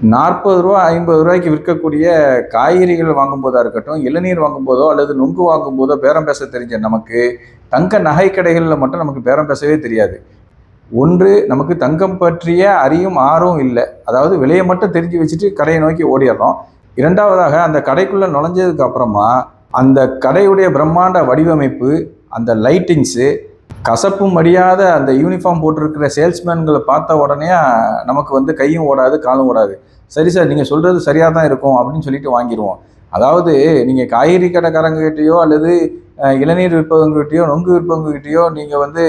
நாற்பது ரூபா ஐம்பது ரூபாய்க்கு விற்கக்கூடிய காய்கறிகள் வாங்கும்போதாக இருக்கட்டும் இளநீர் வாங்கும்போதோ அல்லது நுங்கு வாங்கும்போதோ பேரம் பேச தெரிஞ்ச நமக்கு தங்க நகை கடைகளில் மட்டும் நமக்கு பேரம் பேசவே தெரியாது. ஒன்று நமக்கு தங்கம் பற்றிய அறியும் ஆர்வம் இல்லை. அதாவது விலையை மட்டும் தெரிஞ்சு வச்சுட்டு கடையை நோக்கி ஓடிடுறோம். இரண்டாவதாக அந்த கடைக்குள்ளே நுழைஞ்சதுக்கு அப்புறமா அந்த கடையுடைய பிரம்மாண்ட வடிவமைப்பு அந்த லைட்டிங்ஸு கசப்பும் மடியாத அந்த யூனிஃபார்ம் போட்டிருக்கிற சேல்ஸ்மேன்களை பார்த்த உடனே நமக்கு வந்து கையும் ஓடாது காலும் ஓடாது. சரி சார் நீங்கள் சொல்கிறது சரியாக தான் இருக்கும் அப்படின்னு சொல்லிட்டு வாங்கிடுவோம் அதாவது நீங்கள் காய்கறி கடைக்காரங்ககிட்டயோ அல்லது இளநீர் விற்பவங்ககிட்டயோ நொங்கு விற்பவங்ககிட்டயோ நீங்கள் வந்து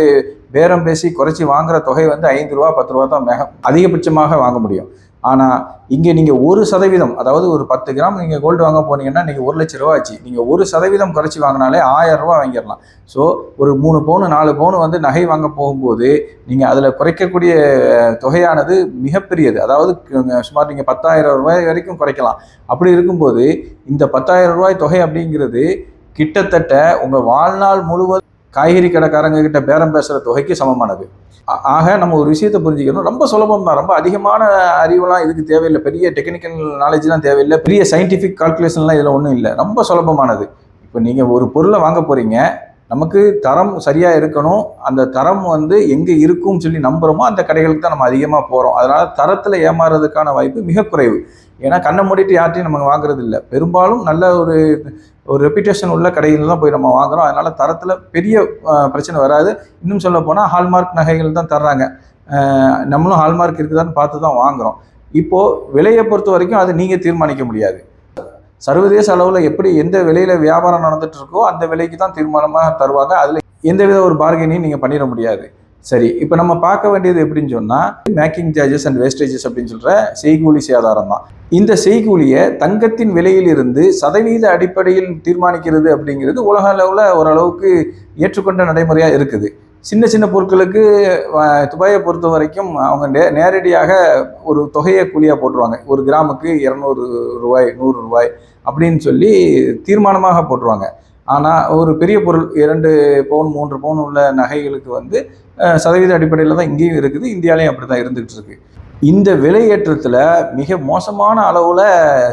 பேரம் பேசி குறைச்சி வாங்குற தொகை வந்து ஐந்து ரூபா பத்து ரூபா தான் மிக அதிகபட்சமாக வாங்க முடியும். ஆனால் இங்கே நீங்கள் ஒரு சதவீதம் அதாவது ஒரு பத்து கிராம் நீங்கள் கோல்டு வாங்க போனீங்கன்னா நீங்கள் ஒரு லட்ச ரூபா ஆச்சு. நீங்கள் ஒரு சதவீதம் குறைச்சி வாங்கினாலே ஆயிரம் ரூபா வாங்கிடலாம். ஸோ ஒரு மூணு பவுன் நாலு பவுன் வந்து நகை வாங்க போகும்போது நீங்கள் அதில் குறைக்கக்கூடிய தொகையானது மிகப்பெரியது. அதாவது சுமார் நீங்கள் பத்தாயிரம் ரூபாய் வரைக்கும் குறைக்கலாம். அப்படி இருக்கும்போது இந்த பத்தாயிரம் ரூபாய் தொகை அப்படிங்கிறது கிட்டத்தட்ட உங்கள் வாழ்நாள் முழுவதும் காய்கறி கடைக்காரங்க கிட்ட பேரம் பேசுகிற தொகைக்கு சமமானது. ஆக நம்ம ஒரு விஷயத்தை புரிஞ்சுக்கணும். ரொம்ப சுலபம் தான். ரொம்ப அதிகமான அறிவுலாம் இதுக்கு தேவையில்லை. பெரிய டெக்னிக்கல் நாலேஜ்லாம் தேவையில்லை. பெரிய சயின்டிஃபிக் கால்குலேஷன்லாம் இதில் ஒன்றும் இல்லை. ரொம்ப சுலபமானது. இப்போ நீங்கள் ஒரு பொருளை வாங்க போகிறீங்க நமக்கு தரம் சரியாக இருக்கணும். அந்த தரம் வந்து எங்கே இருக்கும்னு சொல்லி நம்புகிறோமோ அந்த கடைகளுக்கு தான் நம்ம அதிகமாக போகிறோம் அதனால் தரத்தில் ஏமாறுறதுக்கான வாய்ப்பு மிக குறைவு. ஏன்னா கண்ணை மூடிட்டு யார்ட்டையும் நம்ம வாங்குறது இல்லை. பெரும்பாலும் நல்ல ஒரு ஒரு ரெப்யூட்டேஷன் உள்ள கடையில் தான் போய் நம்ம வாங்குறோம். அதனால் தரத்தில் பெரிய பிரச்சனை வராது. இன்னும் சொல்ல போனால் ஹால்மார்க் நகைகள் தான் தர்றாங்க. நம்மளும் ஹால்மார்க் இருக்குதான்னு பார்த்து தான் வாங்குறோம். இப்போது விலையை பொறுத்த வரைக்கும் அது நீங்கள் தீர்மானிக்க முடியாது. சர்வதேச அளவில் எப்படி எந்த விலையில் வியாபாரம் நடந்துட்டு இருக்கோ அந்த விலைக்கு தான் தீர்மானமாக தருவாங்க. அதில் எந்தவித ஒரு பார்கெனிங் நீங்கள் பண்ணிட முடியாது. சரி இப்போ நம்ம பார்க்க வேண்டியது எப்படின்னு சொன்னால் மேக்கிங் சார்ஜஸ் அண்ட் வேஸ்டேஜஸ் அப்படின்னு சொல்கிற செய்கூலி சேதாரம் தான். இந்த செய்கூலியை தங்கத்தின் விலையிலிருந்து சதவீத அடிப்படையில் தீர்மானிக்கிறது அப்படிங்கிறது உலக அளவில் ஓரளவுக்கு ஏற்றுக்கொண்ட நடைமுறையாக இருக்குது. சின்ன சின்ன பொருட்களுக்கு துபாயை பொறுத்த வரைக்கும் அவங்க நே நேரடியாக ஒரு தொகையை கூலியாக போட்டுருவாங்க. ஒரு கிராமுக்கு இரநூறு ரூபாய் நூறு ரூபாய் அப்படின்னு சொல்லி தீர்மானமாக போட்டுருவாங்க. ஆனால் ஒரு பெரிய பொருள் இரண்டு பவுன் மூன்று பவுன் உள்ள நகைகளுக்கு வந்து சதவீத அடிப்படையில் தான் இங்கேயும் இருக்குது இந்தியாலையும் அப்படி தான் இருந்துகிட்டு இருக்கு. இந்த விலையேற்றத்தில் மிக மோசமான அளவில்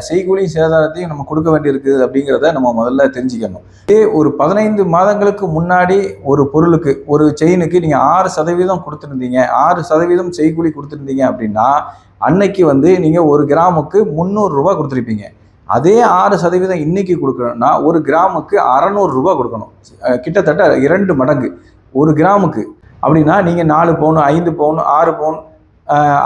செய்கூலியும் சேதாரத்தையும் நம்ம கொடுக்க வேண்டியிருக்குது அப்படிங்கிறத நம்ம முதல்ல தெரிஞ்சுக்கணும். இதே ஒரு பதினைந்து மாதங்களுக்கு முன்னாடி ஒரு பொருளுக்கு ஒரு செயினுக்கு நீங்கள் ஆறு சதவீதம் கொடுத்துருந்தீங்க ஆறு சதவீதம் செய்கூலி கொடுத்துருந்தீங்க அப்படின்னா அன்னைக்கு வந்து நீங்கள் ஒரு கிராமுக்கு முந்நூறுரூவா கொடுத்துருப்பீங்க. அதே ஆறு சதவீதம் இன்னைக்கு கொடுக்கணும்னா ஒரு கிராமுக்கு அறநூறுரூவா கொடுக்கணும். கிட்டத்தட்ட இரண்டு மடங்கு. ஒரு கிராமுக்கு. அப்படின்னா நீங்கள் நாலு பவுன் ஐந்து பவுன் ஆறு பவுன்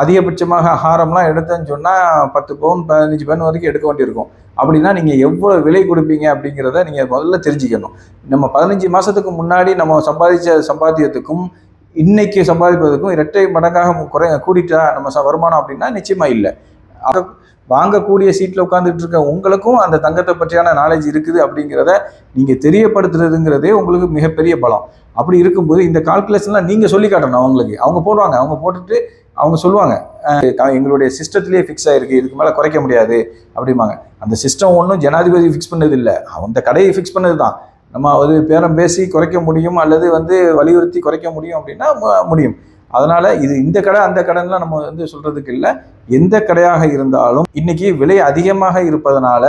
அதிகபட்சமாக ஹாரம்லாம் எடுத்தேன்னு சொன்னால் பத்து பவுன் பதினஞ்சு பவுன் வரைக்கும் எடுக்க வேண்டியிருக்கும். அப்படின்னா நீங்கள் எவ்வளோ விலை கொடுப்பீங்க அப்படிங்கிறத நீங்கள் முதல்ல தெரிஞ்சுக்கணும். நம்ம பதினஞ்சு மாதத்துக்கு முன்னாடி நம்ம சம்பாதிச்ச சம்பாத்தியத்துக்கும் இன்னைக்கு சம்பாதிப்பதற்கும் இரட்டை மடங்காக குறை கூடிட்டா நம்ம ச- வருமானம் அப்படின்னா நிச்சயமாக இல்லை. அதை வாங்கக்கூடிய சீட்டில் உட்காந்துட்டு இருக்க உங்களுக்கும் அந்த தங்கத்தை பற்றியான நாலேஜ் இருக்குது அப்படிங்கிறத நீங்கள் தெரியப்படுத்துறதுங்கிறதே உங்களுக்கு மிகப்பெரிய பலம். அப்படி இருக்கும்போது இந்த கால்குலேஷன்லாம் நீங்கள் சொல்லி காட்டணும் அவங்களுக்கு. அவங்க போடுவாங்க. அவங்க போட்டுட்டு அவங்க சொல்லுவாங்க. எங்களுடைய சிஸ்டத்திலேயே ஃபிக்ஸ் ஆயிருக்கு. இதுக்கு மேலே குறைக்க முடியாது அப்படிம்பாங்க. அந்த சிஸ்டம் ஒன்றும் ஜனாதிபதி ஃபிக்ஸ் பண்ணது இல்லை அந்த கடையை ஃபிக்ஸ் பண்ணது தான் நம்ம அது பேரம் பேசி குறைக்க முடியும் அல்லது வந்து வலியுறுத்தி குறைக்க முடியும் அப்படின்னா முடியும். அதனால இது இந்த கடை அந்த கடைலாம் நம்ம வந்து சொல்றதுக்கு இல்லை. எந்த கடையாக இருந்தாலும் இன்னைக்கு விலை அதிகமாக இருப்பதனால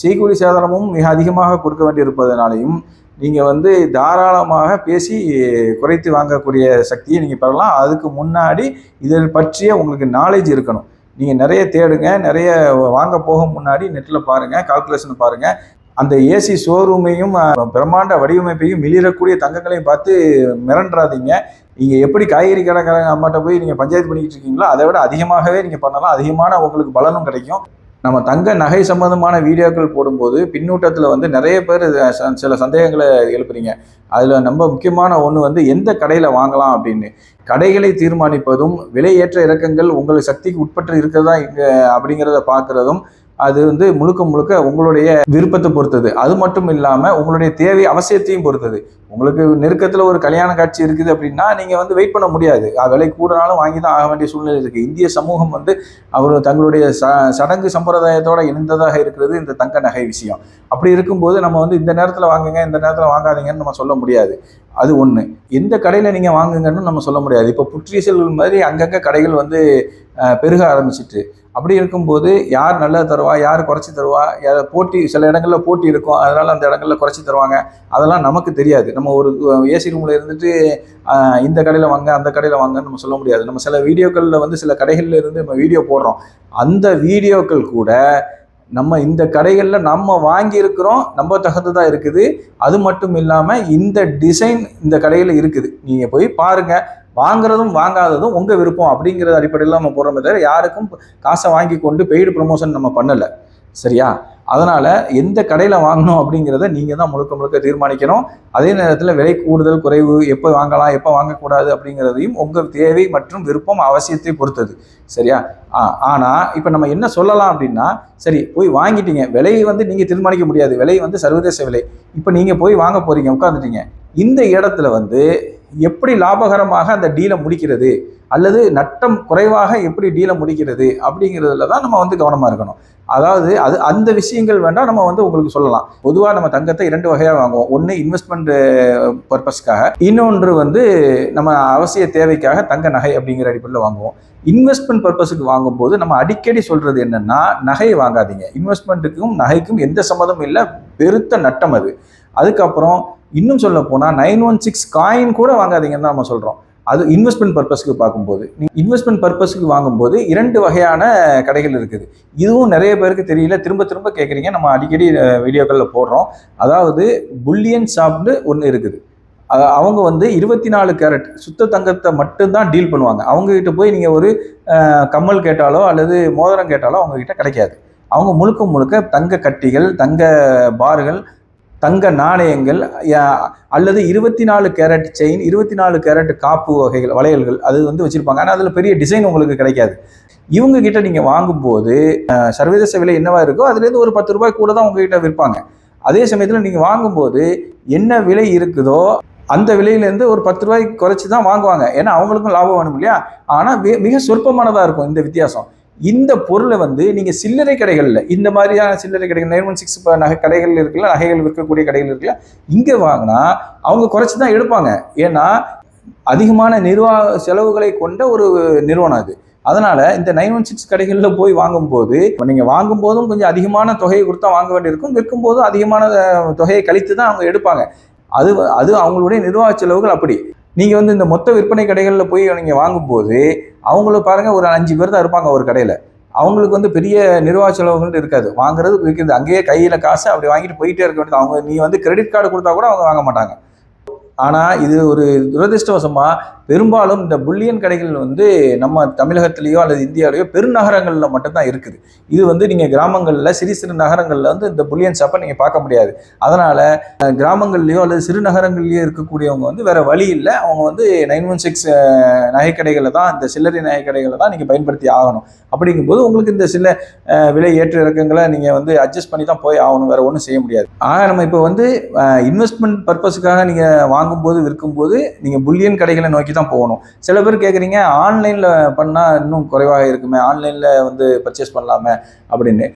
செய்கூலி சேதாரமும் மிக அதிகமாக கொடுக்க வேண்டி இருப்பதனாலையும் நீங்கள் வந்து தாராளமாக பேசி குறைத்து வாங்கக்கூடிய சக்தியை நீங்கள் பெறலாம். அதுக்கு முன்னாடி இதை பற்றிய உங்களுக்கு நாலேஜ் இருக்கணும். நீங்கள் நிறைய தேடுங்க நிறைய வாங்க போக முன்னாடி நெட்டில் பாருங்கள் கால்குலேஷன் பாருங்கள் அந்த ஏசி ஷோரூமையும் பிரம்மாண்ட வடிவமைப்பையும் மிளிரக்கூடிய தங்கங்களையும் பார்த்து மிரண்டுறாதீங்க நீங்கள் எப்படி காய்கறி கடைக்காரங்க அம்மாட்ட போய் நீங்கள் பஞ்சாயத்து பண்ணிக்கிட்டு இருக்கீங்களோ அதை விட அதிகமாகவே நீங்கள் பண்ணலாம். அதிகமான உங்களுக்கு பலனும் கிடைக்கும். நம்ம தங்க நகை சம்பந்தமான வீடியோக்கள் போடும்போது பின்னூட்டத்தில் வந்து நிறைய பேர் ச- சில சந்தேகங்களை எழுப்புறீங்க. அதில் நம்ம முக்கியமான ஒன்று வந்து எந்த கடையில் வாங்கலாம் அப்படின்னு. கடைகளை தீர்மானிப்பதும் விலை ஏற்ற இறக்கங்கள் உங்கள் சக்திக்கு உட்பட்டு இருக்கிறதா இங்கே அப்படிங்கிறத பார்க்குறதும் அது வந்து முழுக்க முழுக்க உங்களுடைய விருப்பத்தை பொறுத்தது. அது மட்டும் இல்லாமல் உங்களுடைய தேவை அவசியத்தையும் பொறுத்தது. உங்களுக்கு நெருக்கத்தில் ஒரு கல்யாண காட்சி இருக்குது அப்படின்னா நீங்கள் வந்து வெயிட் பண்ண முடியாது. விலை கூடனாலும் வாங்கி தான் ஆக வேண்டிய சூழ்நிலை இருக்குது இந்திய சமூகம் வந்து அவர் தங்களுடைய ச சடங்கு சம்பிரதாயத்தோடு இணைந்ததாக இருக்கிறது இந்த தங்க நகை விஷயம். அப்படி இருக்கும்போது நம்ம வந்து இந்த நேரத்தில் வாங்குங்க இந்த நேரத்தில் வாங்காதீங்கன்னு நம்ம சொல்ல முடியாது. அது ஒன்று எந்த கடையில் நீங்கள் வாங்குங்கன்னு நம்ம சொல்ல முடியாது. இப்போ புற்றீசல் மாதிரி அங்கங்கே கடைகள் வந்து பெருக ஆரம்பிச்சிட்டு அப்படி இருக்கும்போது யார் நல்லது தருவா யார் குறைச்சி தருவா போட்டி சில இடங்களில் போட்டி இருக்கும் அதனால் அந்த இடங்களில் குறைச்சி தருவாங்க. அதெல்லாம் நமக்கு தெரியாது. நம்ம ஒரு ஏசி ரூமில் இருந்துட்டு இந்த கடையில் வாங்க அந்த கடையில் வாங்கன்னு நம்ம சொல்ல முடியாது. நம்ம சில வீடியோக்களில் வந்து சில கடைகளில் இருந்து நம்ம வீடியோ போடுறோம். அந்த வீடியோக்கள் கூட நம்ம இந்த கடைகளில் நம்ம வாங்கியிருக்கிறோம் நம்ம தகுந்ததாக இருக்குது. அது மட்டும் இல்லாமல் இந்த டிசைன் இந்த கடையில் இருக்குது. நீங்கள் போய் பாருங்கள் வாங்குறதும் வாங்காததும் உங்கள் விருப்பம் அப்படிங்கிறது அடிப்படையில் நம்ம போடுறோமே தவிர யாருக்கும் காசை வாங்கி கொண்டு பெய்டு ப்ரொமோஷன் நம்ம பண்ணலை. சரியா? அதனால் எந்த கடையில் வாங்கணும் அப்படிங்கிறத நீங்கள் தான் முழுக்க முழுக்க தீர்மானிக்கணும். அதே நேரத்தில் விலை கூடுதல் குறைவு எப்போ வாங்கலாம் எப்போ வாங்கக்கூடாது அப்படிங்கிறதையும் உங்கள் தேவை மற்றும் விருப்பம் அவசியத்தை பொறுத்தது. சரியா? ஆ ஆனால் இப்போ நம்ம என்ன சொல்லலாம் அப்படின்னா சரி போய் வாங்கிட்டீங்க. விலையை வந்து நீங்கள் தீர்மானிக்க முடியாது. விலை வந்து சர்வதேச விலை. இப்போ நீங்கள் போய் வாங்க போகிறீங்க உட்காந்துட்டீங்க இந்த இடத்துல வந்து எப்படி லாபகரமாக அந்த டீலை முடிக்கிறது? அல்லது நட்டம் குறைவாக எப்படி டீலை முடிக்கிறது? அப்படிங்கிறதுல தான் நம்ம வந்து கவனமாக இருக்கணும். அதாவது அது அந்த விஷயங்கள் வேண்டாம் நம்ம வந்து உங்களுக்கு சொல்லலாம். பொதுவாக நம்ம தங்கத்தை இரண்டு வகையாக வாங்குவோம். ஒன்று இன்வெஸ்ட்மெண்ட் பர்பஸ்க்காக இன்னொன்று வந்து நம்ம அவசிய தேவைக்காக தங்க நகை அப்படிங்கிற அடிப்படையில் வாங்குவோம். இன்வெஸ்ட்மெண்ட் பர்பஸுக்கு வாங்கும்போது நம்ம அடிக்கடி சொல்றது என்னன்னா நகையை வாங்காதீங்க. இன்வெஸ்ட்மெண்ட்டுக்கும் நகைக்கும் எந்த சம்மதமும் இல்லை. பெருத்த நட்டம் அது. அதுக்கப்புறம் இன்னும் சொல்ல போனால் நைன் ஒன் சிக்ஸ் காயின் கூட வாங்காதீங்கன்னு தான் நம்ம சொல்கிறோம் அது இன்வெஸ்ட்மெண்ட் பர்பஸ்க்கு பார்க்கும்போது. இன்வெஸ்ட்மெண்ட் பர்பஸ்க்கு வாங்கும்போது இரண்டு வகையான கடைகள் இருக்குது. இதுவும் நிறைய பேருக்கு தெரியல. திரும்ப திரும்ப கேட்குறீங்க நம்ம அடிக்கடி வீடியோக்களில் போடுறோம். அதாவது புல்லியன் ஷாப்னு ஒன்று இருக்குது. அவங்க வந்து இருபத்தி நாலு கேரட் சுத்த தங்கத்தை மட்டும்தான் டீல் பண்ணுவாங்க. அவங்க கிட்ட போய் நீங்கள் ஒரு கம்மல் கேட்டாலோ அல்லது மோதிரம் கேட்டாலோ அவங்க கிட்ட கிடைக்காது. அவங்க முழுக்க முழுக்க தங்க கட்டிகள் தங்க பார்கள் தங்க நாணயங்கள் அல்லது இருபத்தி நாலு கேரட் செயின் இருபத்தி நாலு கேரட் காப்பு வகைகள் வளையல்கள் அது வந்து வச்சிருப்பாங்க. ஆனால் அதில் பெரிய டிசைன் உங்களுக்கு கிடைக்காது. இவங்க கிட்ட நீங்கள் வாங்கும்போது சர்வதேச விலை என்னவா இருக்கோ அதுலேருந்து ஒரு பத்து ரூபாய் கூட தான் உங்ககிட்ட விற்பாங்க. அதே சமயத்தில் நீங்கள் வாங்கும்போது என்ன விலை இருக்குதோ அந்த விலையிலேருந்து ஒரு பத்து ரூபாய்க்கு குறைச்சி தான் வாங்குவாங்க. ஏன்னா அவங்களுக்கும் லாபம் வேணும் இல்லையா? ஆனால் மிக சொற்பமானதாக இருக்கும் இந்த வித்தியாசம். இந்த பொருளை வந்து நீங்கள் சில்லறை கடைகளில் இந்த மாதிரியான சில்லறை கடைகள் நைன் ஒன் சிக்ஸ் நகை கடைகள் இருக்குல்ல நகைகள் விற்கக்கூடிய கடைகள் இருக்குல்ல இங்கே வாங்கினா அவங்க குறைச்சி தான் எடுப்பாங்க. ஏன்னா அதிகமான நிர்வாக செலவுகளை கொண்ட ஒரு நிறுவனம் அது. அதனால் இந்த நைன் ஒன் சிக்ஸ் கடைகளில் போய் வாங்கும்போது நீங்கள் வாங்கும்போதும் கொஞ்சம் அதிகமான தொகையை கொடுத்தா வாங்க வேண்டியிருக்கும் விற்கும்போதும் அதிகமான தொகையை கழித்து தான் அவங்க எடுப்பாங்க. அது அது அவங்களுடைய நிர்வாக செலவுகள் அப்படி. நீங்கள் வந்து இந்த மொத்த விற்பனை கடைகளில் போய் நீங்கள் வாங்கும்போது அவங்களும் பாருங்கள் ஒரு அஞ்சு பேர் தான் இருப்பாங்க ஒரு கடையில். அவங்களுக்கு வந்து பெரிய நிர்வாக செலவுகள் இருக்காது. வாங்குறது விற்கிறது அங்கேயே கையில் காசு அப்படி வாங்கிட்டு போயிட்டே இருக்க வேண்டியது. அவங்க நீ வந்து கிரெடிட் கார்டு கொடுத்தா கூட அவங்க வாங்க மாட்டாங்க. ஆனால் இது ஒரு துரதிர்ஷ்டவசமாக பெரும்பாலும் இந்த புல்லியன் கடைகள் வந்து நம்ம தமிழகத்திலேயோ அல்லது இந்தியாவிலேயோ பெருநகரங்களில் மட்டும்தான் இருக்குது. இது வந்து நீங்கள் கிராமங்களில் சிறு சிறு நகரங்களில் வந்து இந்த புல்லியன் ஷாப்பை நீங்கள் பார்க்க முடியாது. அதனால் கிராமங்கள்லேயோ அல்லது சிறு நகரங்கள்லேயோ இருக்கக்கூடியவங்க வந்து வேறு வழி இல்லை. அவங்க வந்து நைன் ஒன் சிக்ஸ் நகைக்கடைகளை தான் இந்த சில்லறை நகைக்கடைகளை தான் நீங்கள் பயன்படுத்தி ஆகணும். அப்படிங்கும்போது உங்களுக்கு இந்த சில விலை ஏற்ற இறக்கங்களை நீங்கள் வந்து அட்ஜஸ்ட் பண்ணி தான் போய் ஆகணும். வேறு ஒன்றும் செய்ய முடியாது. ஆக நம்ம இப்போ வந்து இன்வெஸ்ட்மெண்ட் பர்பஸுக்காக நீங்கள் வாங்கும்போது விற்கும்போது நீங்கள் புல்லியன் கடைகளை நோக்கி தான் போகணும். சில பேர் கேட்குறீங்க ஆன்லைனில் பண்ணால் இன்னும் குறைவாக இருக்குமே ஆன்லைனில் வந்து பர்ச்சேஸ் பண்ணலாமே அப்படின்னு.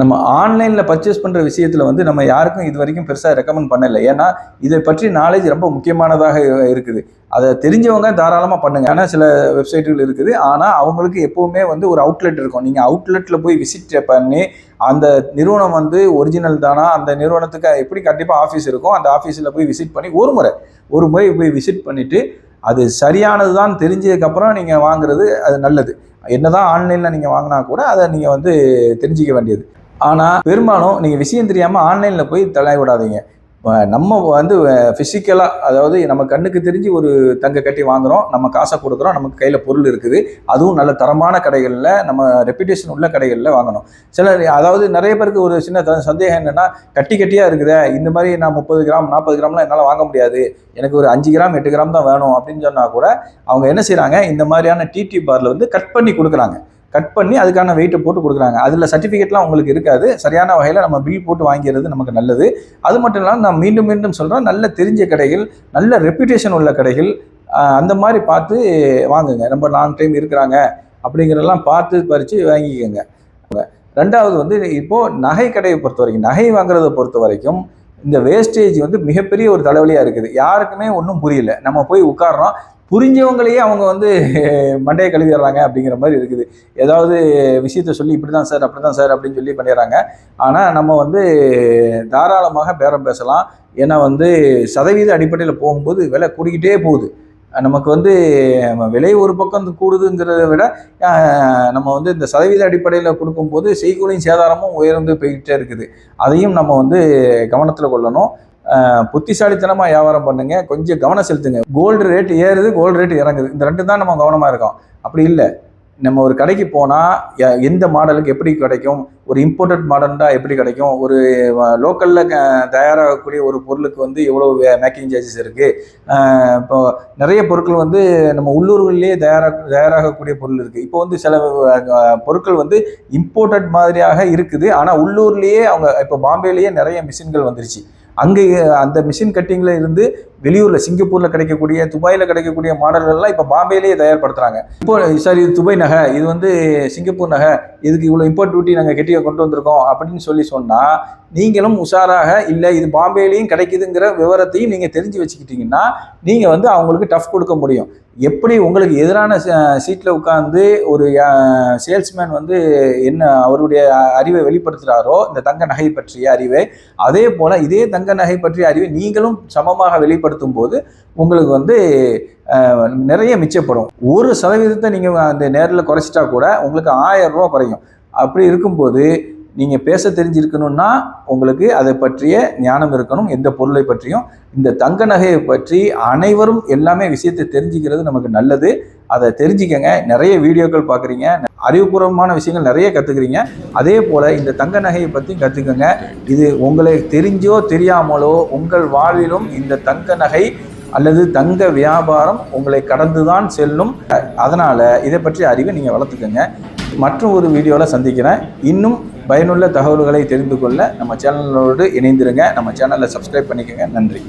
நம்ம ஆன்லைனில் பர்ச்சேஸ் பண்ணுற விஷயத்தில் வந்து நம்ம யாருக்கும் இது வரைக்கும் பெருசாக ரெக்கமெண்ட் பண்ணலை. ஏன்னா இதை பற்றி நாலேஜ் ரொம்ப முக்கியமானதாக இருக்குது. அதை தெரிஞ்சவங்க தாராளமாக பண்ணுங்கள் ஆனால் சில வெப்சைட்டுகள் இருக்குது. ஆனால் அவங்களுக்கு எப்போவுமே வந்து ஒரு அவுட்லெட் இருக்கும். நீங்கள் அவுட்லெட்டில் போய் விசிட் பண்ணி அந்த நிறுவனம் வந்து ஒரிஜினல் தானா அந்த நிறுவனத்துக்கு எப்படி கண்டிப்பாக ஆஃபீஸ் இருக்கும் அந்த ஆஃபீஸில் போய் விசிட் பண்ணி ஒரு முறை ஒரு முறை போய் விசிட் பண்ணிவிட்டு அது சரியானது தான் தெரிஞ்சதுக்கப்புறம் நீங்கள் வாங்குறது அது நல்லது. என்னதான் ஆன்லைனில் நீங்கள் வாங்கினா கூட அதை நீங்கள் வந்து தெரிஞ்சிக்க வேண்டியது. ஆனால் பெரும்பாலும் நீங்கள் விஷயம் தெரியாமல் ஆன்லைனில் போய் தலை விடாதீங்க நம்ம வந்து ஃபிசிக்கலாக அதாவது நம்ம கண்ணுக்கு தெரிஞ்சு ஒரு தங்க கட்டி வாங்குறோம் நம்ம காசை கொடுக்குறோம் நமக்கு கையில் பொருள் இருக்குது. அதுவும் நல்ல தரமான கடைகளில் நம்ம ரெப்புடேஷன் உள்ள கடைகளில் வாங்கணும். சில அதாவது நிறைய பேருக்கு ஒரு சின்ன சந்தேகம் என்னென்னா கட்டி கட்டியாக இருக்குதே இந்த மாதிரி நான் முப்பது கிராம் நாற்பது கிராம்லாம் என்னால் வாங்க முடியாது. எனக்கு ஒரு அஞ்சு கிராம் எட்டு கிராம் தான் வேணும் அப்படின்னு சொன்னால் கூட அவங்க என்ன செய்கிறாங்க இந்த மாதிரியான டிடி பாரில் வந்து கட் பண்ணி கொடுக்குறாங்க. கட் பண்ணி அதுக்கான வெயிட்டை போட்டு கொடுக்குறாங்க. அதில் சர்டிஃபிகேட்லாம் உங்களுக்கு இருக்காது. சரியான வகையில் நம்ம பில் போட்டு வாங்கிறது நமக்கு நல்லது. அது மட்டும் இல்லாமல் நான் மீண்டும் மீண்டும் சொல்கிறேன் நல்ல தெரிஞ்ச கடைகள் நல்ல ரெப்புடேஷன் உள்ள கடைகள் அந்த மாதிரி பார்த்து வாங்குங்க. ரொம்ப லாங் டைம் இருக்கிறாங்க அப்படிங்கிறதெல்லாம் பார்த்து பறித்து வாங்கிக்கோங்க. ரெண்டாவது வந்து இப்போது நகை கடையை பொறுத்த வரைக்கும் நகை வாங்குறதை பொறுத்த வரைக்கும் இந்த வேஸ்டேஜ் வந்து மிகப்பெரிய ஒரு தலைவலியாக இருக்குது. யாருக்குமே ஒன்றும் புரியல. நம்ம போய் உட்கார்றோம் புரிஞ்சவங்களையே அவங்க வந்து மண்டையை கழுவிடுறாங்க அப்படிங்கிற மாதிரி இருக்குது. ஏதாவது விஷயத்த சொல்லி இப்படி தான் சார் அப்படி தான் சார் அப்படின்னு சொல்லி பண்ணிடுறாங்க. ஆனால் நம்ம வந்து தாராளமாக பேரம் பேசலாம். ஏன்னா வந்து சதவீத அடிப்படையில் போகும்போது விலை கூடிக்கிட்டே போகுது. நமக்கு வந்து விலை ஒரு பக்கம் கூடுதுங்கிறத விட நம்ம வந்து இந்த சதவீத அடிப்படையில் கொடுக்கும்போது செய்கூலியும் சேதாரமும் உயர்ந்து போய்கிட்டே இருக்குது. அதையும் நம்ம வந்து கவனத்தில் கொள்ளணும். புத்திசாலித்தனமாக வியாபாரம் பண்ணுங்க. கொஞ்சம் கவனம் செலுத்துங்க. கோல்டு ரேட் ஏறுது கோல்டு ரேட் இறங்குது. இந்த ரெண்டு தான் நம்ம கவனமாக இருக்கோம். அப்படி இல்லை. நம்ம ஒரு கடைக்கு போனால் எந்த மாடலுக்கு எப்படி கிடைக்கும்? ஒரு இம்போர்ட்டட் மாடல்னா எப்படி கிடைக்கும்? ஒரு லோக்கலில் தயாராகக்கூடிய ஒரு பொருளுக்கு வந்து எவ்வளோ மேக்கிங் சார்ஜஸ் இருக்குது இப்போ நிறைய பொருட்கள் வந்து நம்ம உள்ளூர்களிலேயே தயாராக தயாராகக்கூடிய பொருள் இருக்குது இப்போ வந்து சில பொருட்கள் வந்து இம்போர்ட்டட் மாதிரியாக இருக்குது. ஆனால் உள்ளூர்லேயே அவங்க இப்போ பாம்பேலேயே நிறைய மிஷின்கள் வந்துருச்சு. அங்கே அந்த மிஷின் கட்டிங்கில் இருந்து வெளியூரில் சிங்கப்பூரில் கிடைக்கக்கூடிய துபாயில் கிடைக்கக்கூடிய மாடல்கள்லாம் இப்போ பாம்பேலேயே தயார்படுத்துகிறாங்க இப்போ சார் இது துபாய் நகை இது வந்து சிங்கப்பூர் நகை இதுக்கு இவ்வளோ இம்போர்ட் டியூட்டி நாங்கள் கெட்டியாக கொண்டு வந்திருக்கோம் அப்படின்னு சொல்லி சொன்னால் நீங்களும் உஷாராக இல்லை இது பாம்பேலேயும் கிடைக்குதுங்கிற விவரத்தையும் நீங்கள் தெரிஞ்சு வச்சுக்கிட்டீங்கன்னா நீங்கள் வந்து அவங்களுக்கு டஃப் கொடுக்க முடியும். எப்படி உங்களுக்கு எதிரான சீட்டில் உட்காந்து ஒரு சேல்ஸ்மேன் வந்து என்ன அவருடைய அறிவை வெளிப்படுத்துகிறாரோ இந்த தங்க நகை பற்றிய அறிவை அதே போல் இதே தங்க நகை பற்றிய அறிவை நீங்களும் சமமாக வெளிப்படுத்தும் போது உங்களுக்கு வந்து நிறைய மிச்சப்படும். ஒரு சதவீதத்தை நீங்கள் அந்த நேரில் குறைச்சிட்டா கூட உங்களுக்கு ஆயிரம் ரூபா குறையும். அப்படி இருக்கும்போது நீங்கள் பேச தெரிஞ்சிருக்கணும்னா உங்களுக்கு அதை பற்றிய ஞானம் இருக்கணும். எந்த பொருளை பற்றியும் இந்த தங்க நகையை பற்றி அனைவரும் எல்லாமே விஷயத்தை தெரிஞ்சுக்கிறது நமக்கு நல்லது. அதை தெரிஞ்சுக்கங்க. நிறைய வீடியோக்கள் பார்க்குறீங்க. அறிவுபூர்வமான விஷயங்கள் நிறைய கற்றுக்குறீங்க அதே போல் இந்த தங்க நகையை பற்றியும் கற்றுக்கங்க இது உங்களை தெரிஞ்சோ தெரியாமலோ உங்கள் வாழ்விலும் இந்த தங்க நகை அல்லது தங்க வியாபாரம் உங்களை கடந்துதான் செல்லும். அதனால் இதை பற்றிய அறிவை நீங்கள் வளர்த்துக்கோங்க. மற்றும் ஒரு வீடியோவில் சந்திக்கிறேன். இன்னும் பயனுள்ள தகவல்களை தெரிந்து கொள்ள நம்ம சேனலோடு இணைந்திருங்க. நம்ம சேனலை சப்ஸ்கிரைப் பண்ணிக்கோங்க. நன்றி.